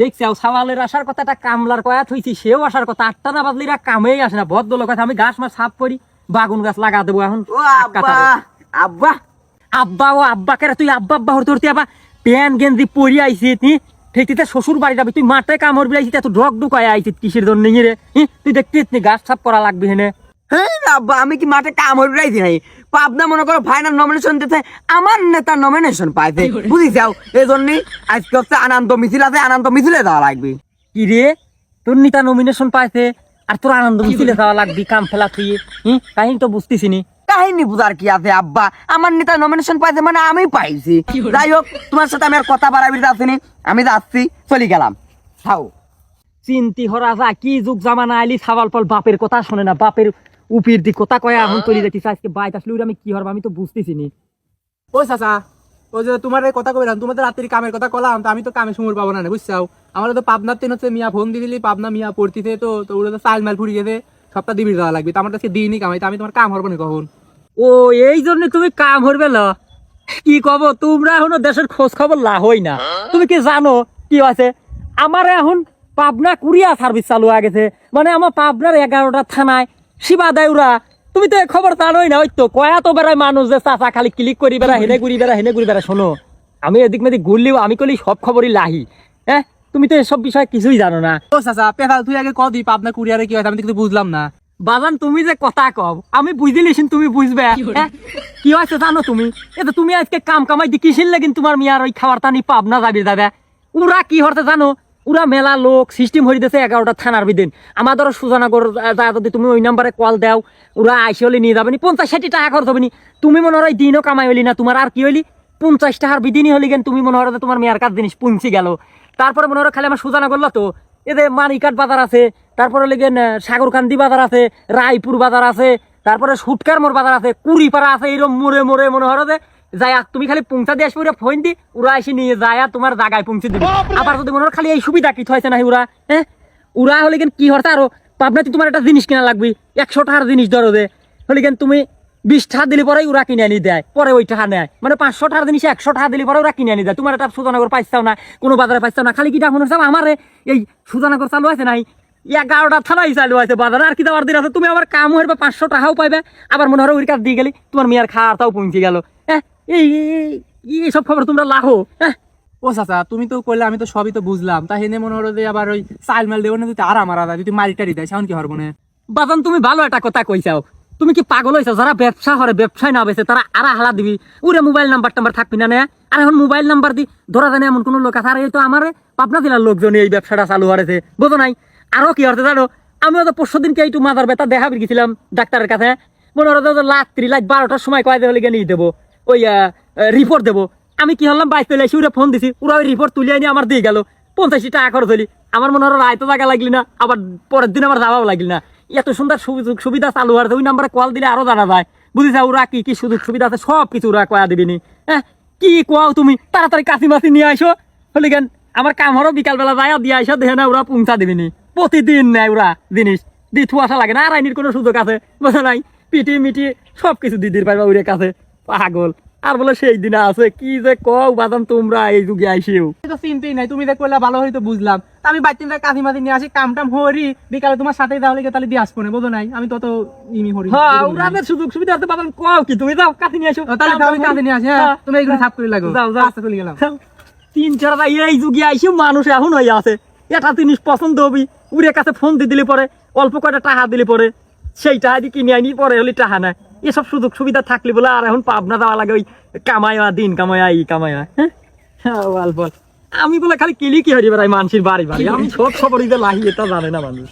দেখছি সাওয়ালের আসার কথাটা কামলার কয়া থইছি সেও আসার কথা। আটটা না বাজলিরা কামেই আসে না। ভদ্র লোক আছে আমি গাছ মাছ সাফ করি বাগুন গাছ লাগা দেবো এখন। আব্বা। আব্বা ও আব্বা কেরে তুই আব্বা আব্বা হরতে হরতে আবার প্যান গেঞ্জি পরি আইছি তুই ঠিকতে শ্বশুর বাড়ি যাবি তুই মাঠে কামড় বিলাইছি এত ডগ ঢুকায় আইছি কিসের জন্য রে? তুই দেখতে নি গাছ সাফ করা লাগবে হেনে। হ্যাঁ আব্বা আমি কি মাঠে কাম হয়ে রাইছি নাই পাবনা মনে করো ফাইনাল নমিনেশন দিতে আমার নেতা নমিনেশন পাইছে। বুঝি যাও এই জন্যই আজকে হচ্ছে আনন্দ মিছিল আছে আনন্দ মিছিলে যাওয়া লাগবে। কি রে? তোর নিতা নমিনেশন পাইছে আর তোর আনন্দ মিছিলে যাওয়া লাগবি কাম ফেলা তুই হি কাহিনী তো বুঝতেছি নি। কাহিনী বুঝার কি আছে আব্বা? আমার নেতা নমিনেশন পাইছে মানে আমি পাইছি। যাই হোক তোমার সাথে আমি আর কথা বাড়াবি যাচ্ছি আমি যাচ্ছি চলে গেলাম। খাও চিন্তি হরা যা কি যুগ জামানা আইলি সাবাল পল বাপের কথা শোনে না বাপের উপির দি কথা কয়া এখন তৈরি যাইতিস আজকে বাইত আসলে আমি কি হরব আমি তো বুঝতেছি নি ওই চাচা ওই যে তোমার এই কথা কইলাম তোমাদের রাত্রি কামের কথা কলাম তো আমি তো কামে সময় পাবো না বুঝছাও? আমার তো পাবনার তিন হচ্ছে মিয়া ফোন দিয়ে দিলি পাবনা মিয়া পড়তিছে তো তো ওরা তো চাল মাল ফুরি গেছে সপ্তাহ দিবি দেওয়া লাগবে তো আমার কাছে দিনই কামাই তো আমি তোমার কাম হরবো না কখন? ও এই জন্য তুমি কাম হরবে ল। কি কব তোমরা এখনও দেশের খোঁজ খবর লা হই না। তুমি কি জানো কি আছে আমার এখন পাবনা কুরিয়া সার্ভিস চালু হয়ে গেছে। মানে আমার পাবনার এগারোটা থানায় শিবা দেয় ওরা। তুমি তো খবর জানোই না ওই তো কয়া তো বেড়ায় মানুষ যে চাচা খালি ক্লিক করি বেড়া হেনে ঘুরি বেড়া হেনে ঘুরি বেড়া শোনো। আমি এদিক মেদিক ঘুরলেও আমি কলি সব খবরই লাহি। হ্যাঁ? তুমি তো এসব বিষয়ে কিছুই জানো না। ও চাচা পেশা তুই আগে কদি পাবনা কুরিয়ারে কি হয় আমি কিন্তু বুঝলাম না। বাজান তুমি যে কথা কও আমি বুঝিলিছিন তুমি বুঝবে। হ্যাঁ? কি হয়েছে জানো তুমি? এটা তুমি আজকে কাম কামাই দি কিসিল লাগিন তোমার মিয়ার ওই খাবার টানি পাবনা যাবি যাবে। ওরা কি হরতে জানো? ওরা মেলা লোক সিস্টেম হয়ে দিতেছে এগারোটা থানার বিদিন। আমাদের সুজানগর যা যদি তুমি ওই নাম্বারে কল দাও, ওরা আইসে হলে নিয়ে যাবে নি। পঞ্চাশ ষাটি টাকা খরচ হবে নি। তুমি মনে হয় দিনও কামাই হলি না, তোমার আর কি হইলি পঞ্চাশ টাকার বিদিনই হলি গেন তুমি মনে হয় যে তোমার মেয়ার কাজ জিনিস পুঞ্চি গেল। তারপরে মনে হয় খালি আমার সুজানগর তো এদের মানিকাট বাজার আছে, তারপরে লেগেন সাগরকান্দি বাজার আছে, রায়পুর বাজার আছে, তারপরে সুটকার মোর বাজার আছে, কুড়িপাড়া আছে এরকম মোড়ে মোড়ে মনে হলো যে যায়া তুমি খালি পৌঁছা দিয়ে আসবে ফোন দি ওরা এসে নিয়ে যায় তোমার জায়গায় পৌঁছে দিবে। আবার যদি মনে হয় খালি এই সুবিধা কি হয়েছে না ওরা হ্যাঁ? ওরা হলে কেন কি আরও? পাবনাতে তোমার একটা জিনিস কিনা লাগবে একশো টাকার জিনিস ধরো দে। হলে কেন তুমি বিশ টাকা দিলে পরে ওরা কিনে আনি দেয় পরে ওই টাকা নেয়। মানে পাঁচশো টাকার জিনিস একশো টাকা দিলে পরে ওরা কিনে আনি দেয়। তোমার একটা সুজানগর পাইছাও না কোনো বাজারে পাইছাও না। খালি কিটা মনে হচ্ছে আমার এই সুজানগর চালু আছে নাই? এগারোটা থানাই চালু আছে বাজারে আর কি দেওয়ার দিন আছে? তুমি আবার কাম হইবে পাঁচশো টাকাও পাইবে। আবার মনে হয় ওই কাজ দিয়ে গেলি তোমার মেয়ের খাওয়াটাও পৌঁছে গেল। এই এইসব খবর তোমরা লাহো হ্যাঁ? ও চাচা তুমি তো কইলে আমি তো সবই তো বুঝলাম। তা হেনে মনে হলো যে আবার ওই চাল মাল দেবো না তুই আর আমার আদা তুই মারি টারি দেয় সাউন্ড কি হরবো না? বাজান তুমি ভালো একটা কথা কইছাও। তুমি কি পাগল হইছো যারা ব্যবসা করে ব্যবসায় না বেছে তারা আরা হালা দিবি। ওরে মোবাইল নাম্বার টাম্বার থাকবি না নে? আর এখন মোবাইল নাম্বার দি ধরা জানে এমন কোন লোক আছে? আর এই তো আমার পাবনা জেলার লোকজন এই ব্যবসাটা চালু হয়েছে বুঝো নাই? আরও কি হতে জানো? আমিও তো পরশু দিনকে একটু মাথার ব্যথা দেখা গেছিলাম ডাক্তারের কাছে। মনে হলো লাখ রাত্রি লাইক বারোটার সময় কয় হলে গিয়ে নিয়ে দেবো ওই রিপোর্ট দেবো। আমি কি হলাম বাইশ চলে এসে ফোন দিছি। ওরা ওই রিপোর্ট তুলে আনি আমার দিয়ে গেল। পঞ্চাশটি টাকা খরচ হলি। আমার মনে হলো রায় তো জায়গা লাগলি না, আবার পরের দিন আবার যাওয়াও লাগলি না। এত সুন্দর সুবিধা চালু হওয়ার ওই নাম্বারে কল দিলে আরও জানা যায়। বুঝিস ওরা কি কি সুযোগ সুবিধা আছে? সব কিছু ওরা কয়া দিবিনি। হ্যাঁ? কি কোয়াও তুমি? তাড়াতাড়ি কাশি মাসি নিয়ে আইসো। হলি কেন? আমার কাম হরো বিকালবেলা যায় দিয়ে আইসো, দেখে না ওরা পৌঁছা দিবিনি। প্রতিদিন নেয় ওরা জিনিস। দি থুয়াশা লাগে না, আর আইনির কোনো সুযোগ আছে? বোঝা নাই। পিটি, মিটি সব কিছু দিদির পাইবা ওরে কাছে। পাগল। আর বলে সেই দিনে আছে কি যে কও বাদাম তোমরা এই যুগে আইসিও। তো চিন্তাই নাই তুমি যে কইলে ভালো হয়তো বুঝলাম। তা আমি বাইর তিনটা কাঁথি মাঝি নিয়ে আসি কাম টাম হরি বিকালে তোমার সাথে তাহলে গিয়ে তাহলে দিয়ে আসব না বোঝো নাই? আমি তত ইমি হরি হ্যাঁ ওরাদের সুযোগ সুবিধা আছে বাদাম কও কি তুমি যাও কাছে নিয়ে আসো। তাহলে আমি কাঁধে নিয়ে আসি হ্যাঁ? তুমি এইগুলো সাফ করে লাগো যাও, যাও। আস্তে চলে গেলাম। তিন চারটা এই যুগে আইসে মানুষ এখন হয়ে আছে। এটা জিনিস পছন্দ হবি। উড়ে কাছে ফোন দিয়ে দিলে পরে অল্প কয়টা টাকা দিলে পরে সেই টাকা দিয়ে কিনে আনি পরে হলে টাকা নেয় এসব সুযোগ সুবিধা থাকলে বলে আর এখন পাবনা যাওয়া লাগে ওই কামায়া দিন কামায়া ই কামায়া। হ্যাঁ? হ্যাঁ, বল বল। আমি বলে খালি কিলি কি হরি বেড়াই মানুষের বাড়ি বাড়ি। আমি সব খবরই লাহি এটা জানে না মানুষ।